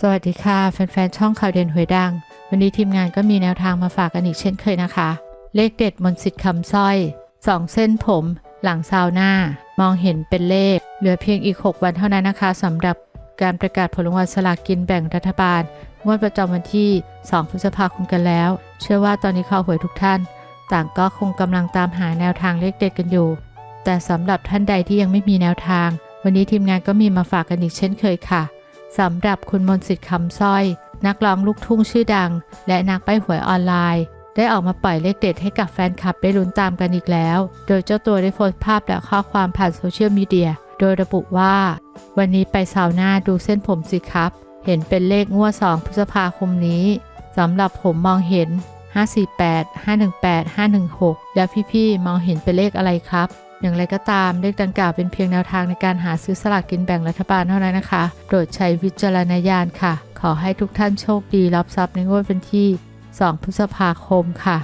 สวัสดีค่ะ แฟนๆ ช่องข่าวเด่นหวยดัง วันนี้ทีมงานก็มีแนวทางมาฝากกันอีกเช่นเคยนะคะ เลขเด็ดมนต์สิทธิ์คำสร้อยสองเส้นผม หลังซาวหน้า มองเห็นเป็นเลข เหลือเพียงอีก 6 วันเท่านั้นนะคะสำหรับการประกาศผลรางวัลสลากกินแบ่งรัฐบาล งวดประจำวันที่ 2 พฤษภาคมกันแล้ว เชื่อว่าตอนนี้ข่าวหวยทุกท่าน ต่างก็คงกำลังตามหาแนวทางเลขเด็ดกันอยู่ แต่สำหรับท่านใดที่ยังไม่มีแนวทาง วันนี้ทีมงานก็มีมาฝากกันอีกเช่นเคยค่ะ สำหรับคุณมนสิทธิ์คำสร้อย นักร้องลูกทุ่งชื่อดัง และนักใบ้หวยออนไลน์ ได้ออกมาปล่อยเลขเด็ดให้กับแฟนคลับได้ลุ้นตามกันอีกแล้ว โดยเจ้าตัวได้โพสต์ภาพและข้อความผ่านโซเชียลมีเดีย โดยระบุว่า วันนี้ไปซาวน่าดูเส้นผมสิครับ เห็นเป็นเลขงวด2พฤษภาคมนี้สำหรับผมมองเห็น548 518 516 แล้วพี่ๆ มองเห็นเป็นเลขอะไรครับ อย่างไรก็ตามเลขดังกล่าวเป็นเพียงแนวทางในการหาซื้อสลากกินแบ่งรัฐบาลเท่านั้นนะคะ โปรดใช้วิจารณญาณค่ะ ขอให้ทุกท่านโชคดีรับทรัพย์ในงวดวันที่ 2 พฤษภาคมค่ะ